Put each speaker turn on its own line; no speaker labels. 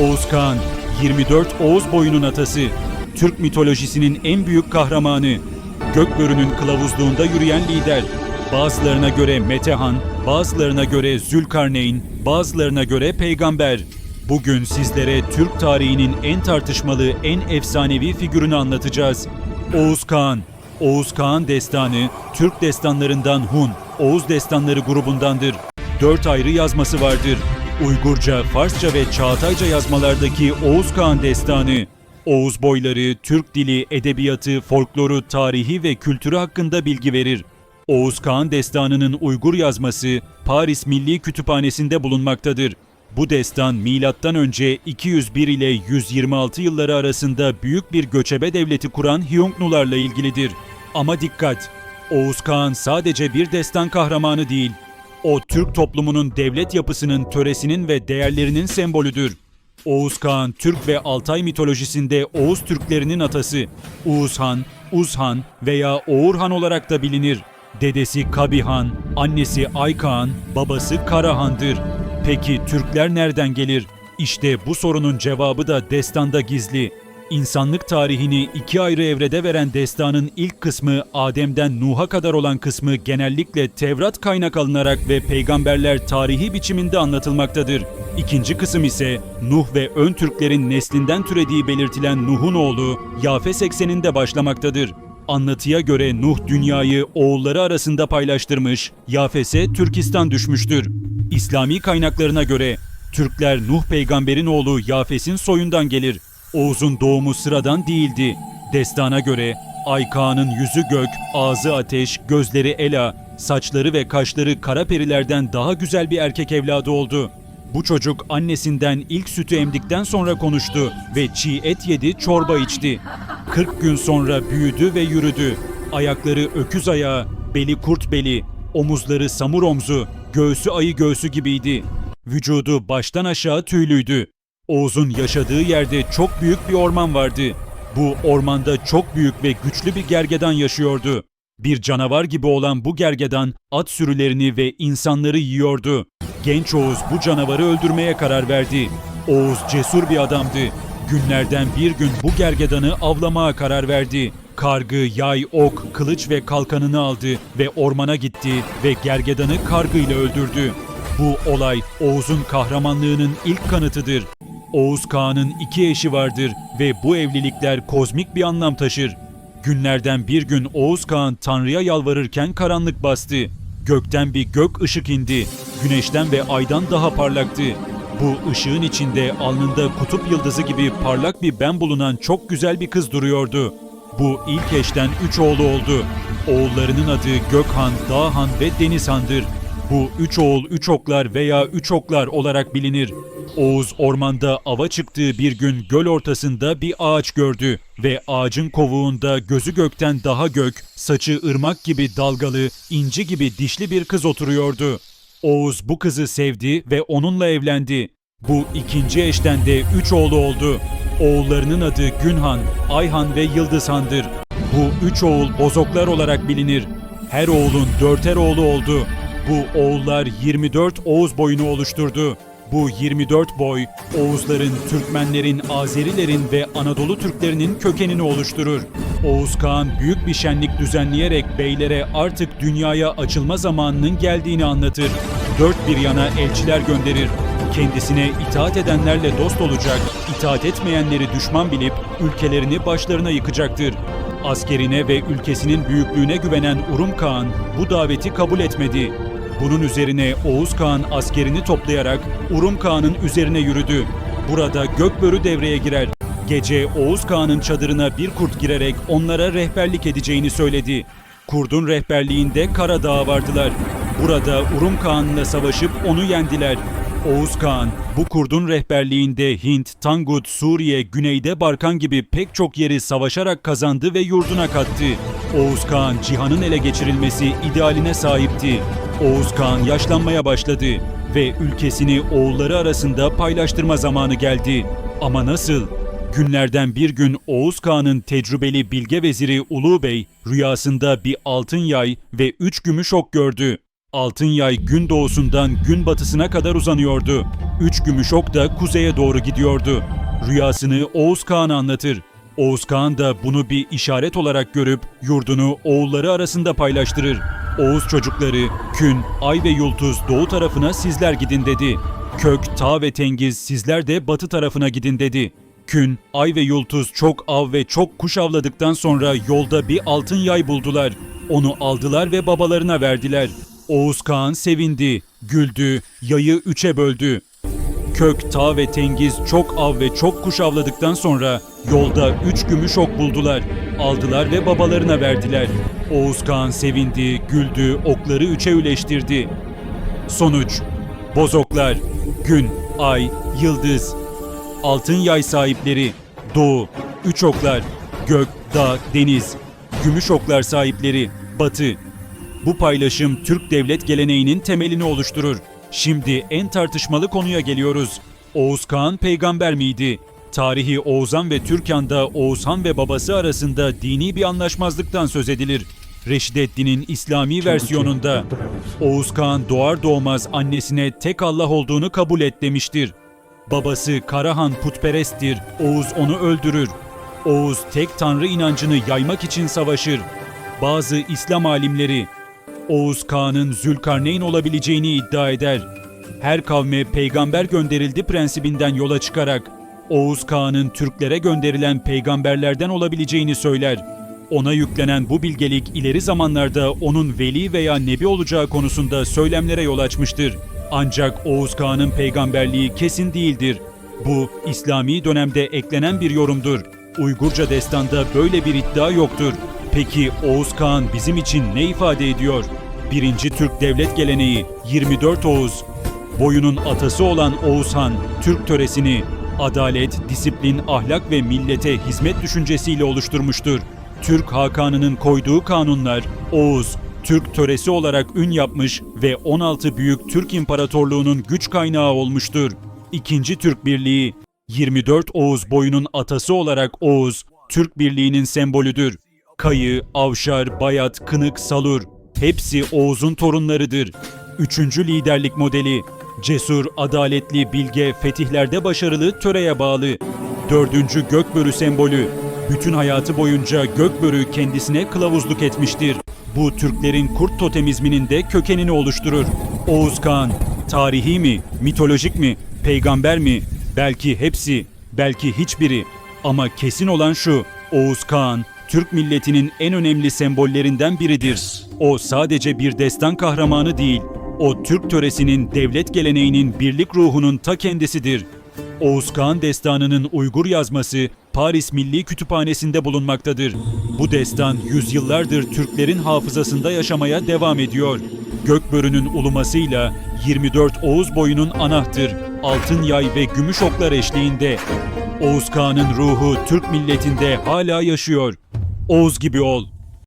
Oğuz Kağan, 24 Oğuz boyunun atası, Türk mitolojisinin en büyük kahramanı, Gökbörü'nün kılavuzluğunda yürüyen lider, bazılarına göre Metehan, bazılarına göre Zülkarneyn, bazılarına göre peygamber. Bugün sizlere Türk tarihinin en tartışmalı, en efsanevi figürünü anlatacağız. Oğuz Kağan. Oğuz Kağan destanı, Türk destanlarından Hun, Oğuz destanları grubundandır. Dört ayrı yazması vardır. Uygurca, Farsça ve Çağatayca yazmalardaki Oğuz Kağan destanı, Oğuz boyları, Türk dili, edebiyatı, folkloru, tarihi ve kültürü hakkında bilgi verir. Oğuz Kağan destanının Uygur yazması Paris Milli Kütüphanesi'nde bulunmaktadır. Bu destan milattan önce 201 ile 126 yılları arasında büyük bir göçebe devleti kuran Hyungnularla ilgilidir. Ama dikkat! Oğuz Kağan sadece bir destan kahramanı değil. O Türk toplumunun devlet yapısının, töresinin ve değerlerinin sembolüdür. Oğuz Kağan, Türk ve Altay mitolojisinde Oğuz Türklerinin atası. Uğuz Han, Uz Han veya Oğur Han olarak da bilinir. Dedesi Kabihan, annesi Aykaan, babası Karahan'dır. Peki Türkler nereden gelir? İşte bu sorunun cevabı da destanda gizli. İnsanlık tarihini iki ayrı evrede veren destanın ilk kısmı Adem'den Nuh'a kadar olan kısmı genellikle Tevrat kaynak alınarak ve peygamberler tarihi biçiminde anlatılmaktadır. İkinci kısım ise Nuh ve ön Türklerin neslinden türediği belirtilen Nuh'un oğlu Yafes ekseninde başlamaktadır. Anlatıya göre Nuh dünyayı oğulları arasında paylaştırmış, Yafes'e Türkistan düşmüştür. İslami kaynaklarına göre Türkler Nuh peygamberin oğlu Yafes'in soyundan gelir. Oğuz'un doğumu sıradan değildi. Destana göre Aykağan'ın yüzü gök, ağzı ateş, gözleri ela, saçları ve kaşları kara perilerden daha güzel bir erkek evladı oldu. Bu çocuk annesinden ilk sütü emdikten sonra konuştu ve çiğ et yedi, çorba içti. 40 gün sonra büyüdü ve yürüdü. Ayakları öküz ayağı, beli kurt beli, omuzları samur omzu, göğsü ayı göğsü gibiydi. Vücudu baştan aşağı tüylüydü. Oğuz'un yaşadığı yerde çok büyük bir orman vardı. Bu ormanda çok büyük ve güçlü bir gergedan yaşıyordu. Bir canavar gibi olan bu gergedan at sürülerini ve insanları yiyordu. Genç Oğuz bu canavarı öldürmeye karar verdi. Oğuz cesur bir adamdı. Günlerden bir gün bu gergedanı avlamaya karar verdi. Kargı, yay, ok, kılıç ve kalkanını aldı ve ormana gitti ve gergedanı kargıyla öldürdü. Bu olay Oğuz'un kahramanlığının ilk kanıtıdır. Oğuz Kağan'ın iki eşi vardır ve bu evlilikler kozmik bir anlam taşır. Günlerden bir gün Oğuz Kağan Tanrı'ya yalvarırken karanlık bastı. Gökten bir gök ışık indi. Güneşten ve aydan daha parlaktı. Bu ışığın içinde alnında kutup yıldızı gibi parlak bir ben bulunan çok güzel bir kız duruyordu. Bu ilk eşten üç oğlu oldu. Oğullarının adı Gökhan, Dağhan ve Denizhan'dır. Bu üç oğul üç oklar veya üç oklar olarak bilinir. Oğuz ormanda ava çıktığı bir gün göl ortasında bir ağaç gördü ve ağacın kovuğunda gözü gökten daha gök, saçı ırmak gibi dalgalı, inci gibi dişli bir kız oturuyordu. Oğuz bu kızı sevdi ve onunla evlendi. Bu ikinci eşten de üç oğlu oldu. Oğullarının adı Günhan, Ayhan ve Yıldızhan'dır. Bu üç oğul bozoklar olarak bilinir. Her oğulun dörter oğlu oldu. Bu oğullar 24 Oğuz boyunu oluşturdu. Bu 24 boy Oğuzların, Türkmenlerin, Azerilerin ve Anadolu Türklerinin kökenini oluşturur. Oğuz Kağan büyük bir şenlik düzenleyerek beylere artık dünyaya açılma zamanının geldiğini anlatır. Dört bir yana elçiler gönderir. Kendisine itaat edenlerle dost olacak, itaat etmeyenleri düşman bilip ülkelerini başlarına yıkacaktır. Askerine ve ülkesinin büyüklüğüne güvenen Urum Kağan bu daveti kabul etmedi. Bunun üzerine Oğuz Kağan askerini toplayarak Urum Kağan'ın üzerine yürüdü. Burada Gökbörü devreye girer. Gece Oğuz Kağan'ın çadırına bir kurt girerek onlara rehberlik edeceğini söyledi. Kurdun rehberliğinde Karadağ'a vardılar. Burada Urum Kağan'la savaşıp onu yendiler. Oğuz Kağan bu kurdun rehberliğinde Hint, Tangut, Suriye, Güneyde Barkan gibi pek çok yeri savaşarak kazandı ve yurduna kattı. Oğuz Kağan cihanın ele geçirilmesi idealine sahipti. Oğuz Kağan yaşlanmaya başladı ve ülkesini oğulları arasında paylaştırma zamanı geldi. Ama nasıl? Günlerden bir gün Oğuz Kağan'ın tecrübeli bilge veziri Ulu Bey rüyasında bir altın yay ve üç gümüş ok gördü. Altın yay gün doğusundan gün batısına kadar uzanıyordu. Üç gümüş ok da kuzeye doğru gidiyordu. Rüyasını Oğuz Kağan anlatır. Oğuz Kağan da bunu bir işaret olarak görüp yurdunu oğulları arasında paylaştırır. Oğuz çocukları Kün, Ay ve Yultuz doğu tarafına sizler gidin dedi. Kök, Ta ve Tengiz sizler de batı tarafına gidin dedi. Kün, Ay ve Yultuz çok av ve çok kuş avladıktan sonra yolda bir altın yay buldular. Onu aldılar ve babalarına verdiler. Oğuz Kağan sevindi, güldü, yayı üçe böldü. Kök, Ta ve Tengiz çok av ve çok kuş avladıktan sonra yolda üç gümüş ok buldular. Aldılar ve babalarına verdiler. Oğuz Kağan sevindi, güldü, okları üçe üleştirdi. Sonuç Bozoklar, Gün, Ay, Yıldız, Altın Yay sahipleri, Doğu, Üç Oklar, Gök, Dağ, Deniz, Gümüş Oklar sahipleri, Batı. Bu paylaşım Türk devlet geleneğinin temelini oluşturur. Şimdi en tartışmalı konuya geliyoruz. Oğuz Kağan peygamber miydi? Tarihi Oğuzhan ve Türkan'da Oğuzhan ve babası arasında dini bir anlaşmazlıktan söz edilir. Reşideddin'in İslami versiyonunda Oğuz Kağan doğar doğmaz annesine tek Allah olduğunu kabul et demiştir. Babası Karahan putperesttir, Oğuz onu öldürür. Oğuz tek tanrı inancını yaymak için savaşır. Bazı İslam alimleri Oğuz Kağan'ın Zülkarneyn olabileceğini iddia eder. Her kavme peygamber gönderildi prensibinden yola çıkarak Oğuz Kağan'ın Türklere gönderilen peygamberlerden olabileceğini söyler. Ona yüklenen bu bilgelik ileri zamanlarda onun veli veya nebi olacağı konusunda söylemlere yol açmıştır. Ancak Oğuz Kağan'ın peygamberliği kesin değildir. Bu İslami dönemde eklenen bir yorumdur. Uygurca destanda böyle bir iddia yoktur. Peki Oğuz Kağan bizim için ne ifade ediyor? Birinci Türk devlet geleneği 24 Oğuz. Boyunun atası olan Oğuz Han, Türk töresini adalet, disiplin, ahlak ve millete hizmet düşüncesiyle oluşturmuştur. Türk Hakanı'nın koyduğu kanunlar Oğuz, Türk töresi olarak ün yapmış ve 16 büyük Türk İmparatorluğu'nun güç kaynağı olmuştur. İkinci Türk Birliği 24 Oğuz boyunun atası olarak Oğuz, Türk Birliği'nin sembolüdür. Kayı, Avşar, Bayat, Kınık, Salur hepsi Oğuz'un torunlarıdır. Üçüncü liderlik modeli cesur, adaletli, bilge, fetihlerde başarılı, töreye bağlı. Dördüncü Gökbörü sembolü bütün hayatı boyunca Gökbörü kendisine kılavuzluk etmiştir. Bu Türklerin kurt totemizminin de kökenini oluşturur. Oğuz Kağan, tarihi mi, mitolojik mi, peygamber mi? Belki hepsi, belki hiçbiri. Ama kesin olan şu, Oğuz Kağan, Türk milletinin en önemli sembollerinden biridir. O sadece bir destan kahramanı değil, o Türk töresinin, devlet geleneğinin, birlik ruhunun ta kendisidir. Oğuz Kağan destanının Uygur yazması Paris Milli Kütüphanesi'nde bulunmaktadır. Bu destan yüzyıllardır Türklerin hafızasında yaşamaya devam ediyor. Gökbörü'nün ulumasıyla 24 Oğuz boyunun anahtır, altın yay ve gümüş oklar eşliğinde. Oğuz Kağan'ın ruhu Türk milletinde hala yaşıyor. Oğuz gibi ol.